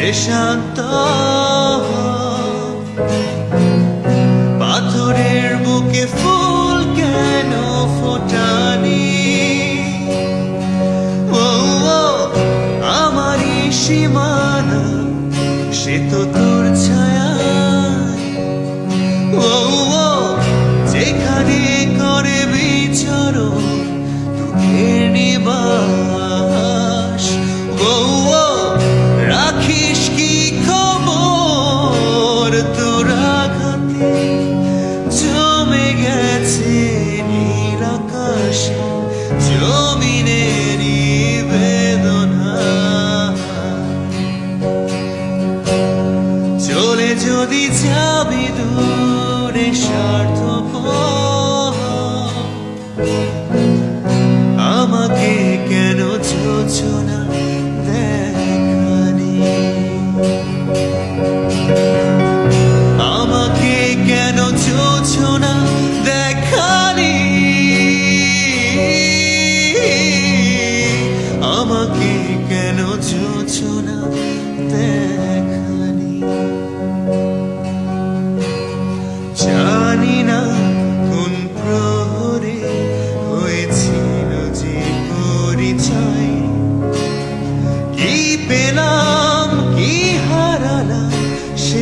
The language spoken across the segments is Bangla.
শান্ত পাথরের বুকে ফুল কেন ফোটানি? ও আমারই সীমানা সে তো তোর ছায়া। ও, যেখানে করে বিচরণ যদি যাবি দূরে স্বার্থ আমাকে কেন চোছো দেখানি? আমাকে কেন চোছো দেখানি? আমাকে কেন চোছো না দেখানি?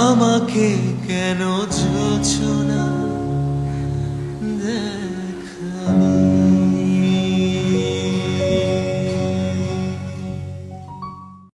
আমাকে কেন ছোছো না?